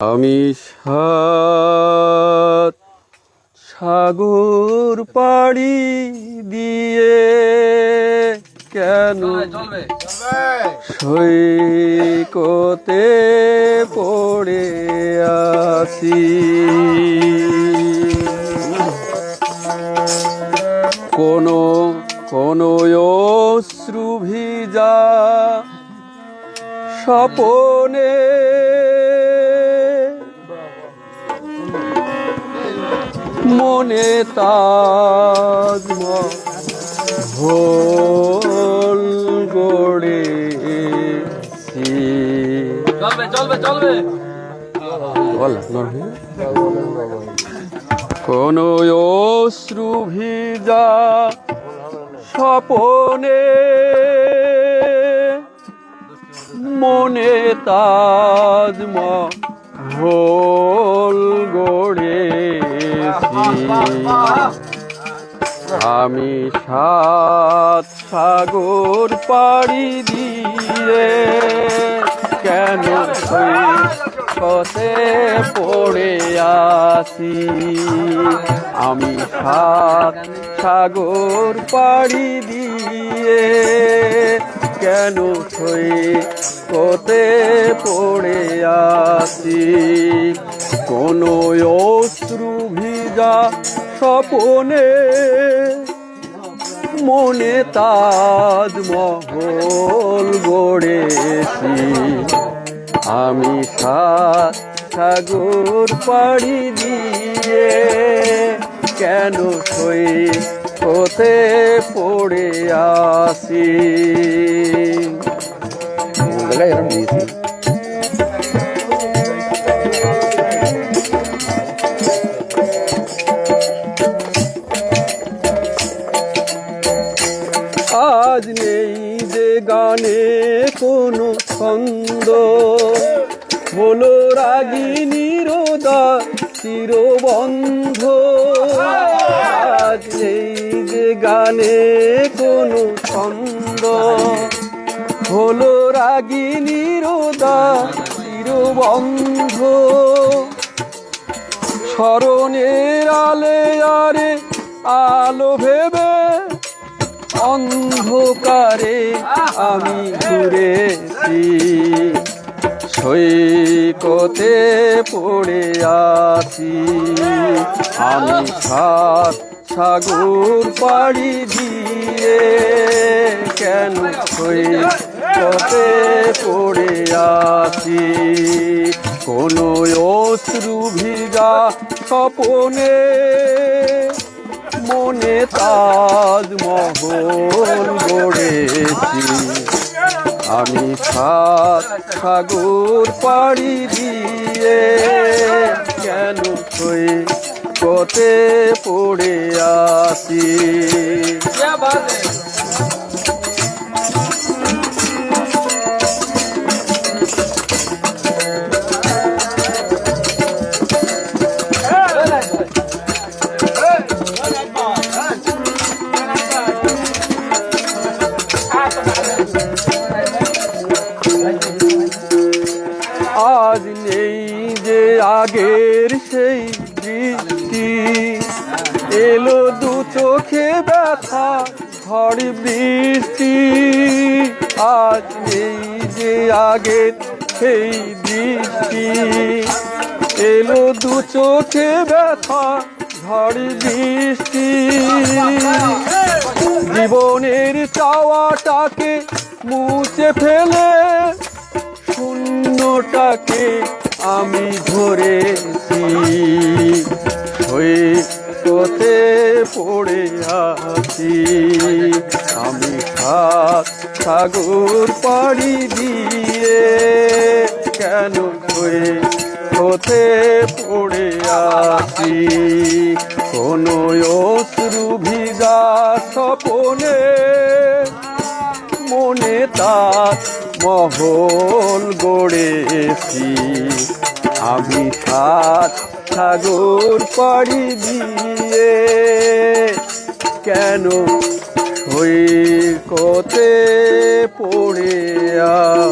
আমি সাত সাগর পাড়ি দিয়ে কেন সৈকতে পড়ে আসি কোনো কোনো অশ্রু ভিজা মনে তাজ ভোল গড়েছি। চলবে চলবে চলবে। কোন অশ্রু ভিজা স্বপনে মনে তাজ ভোল আমি সাত সাগর পাড়ি দিয়ে কেন পথে পড়ে আসি আমি সাত সাগর পাড়ি দিয়ে কেন পথে পড়ে আসি কোনো অশ্রু ভিজা স্বপনে, মনে তাজ মহল গড়েছি। আমি সাত সাগর পাড়ি দিয়ে কেন সই হতে পড়ে আসি? ছন্দ হলো রাগিনীর দা চিরবন্ধ। আজ নেই যে গানে কোনো ছন্দ। হলো রাগিনীর দা চিরবন্ধ। স্মরণের আলে আরে আলো ভেবে অন্ধকারে আমি ঘুরেছি। সৈকতে পড়ে আছি। আমি সাত সাগর পাড়ি দিয়ে কেন সৈকতে পড়ে আছি? কোনো অশ্রু ভিজা স্বপনে মনে তাজমহল গড়েছি। আমি সাত সাগর পাড়ি দিয়ে কেন সই কতে পড়ে আসি আগের সেই বৃষ্টি। এলো দু চোখে ব্যথা, ঝড় বৃষ্টি। আজ এই যে আগের সেই বৃষ্টি। এলো দু চোখে ব্যথা, ঝড় বৃষ্টি। জীবনের চাওয়াটাকে মুছে ফেলে, শূন্যটাকে আমি ধরেছি। হয়ে কোতে পড়ে আছি। আমি সাত সাগর পাড়ি দিয়ে কেন হয়ে কোতে পড়ে আছি? কোনো মহল গড়েছি। আমি সাত সাগর পাড়ি দিয়ে কেন সৈকতে পড়ে আসি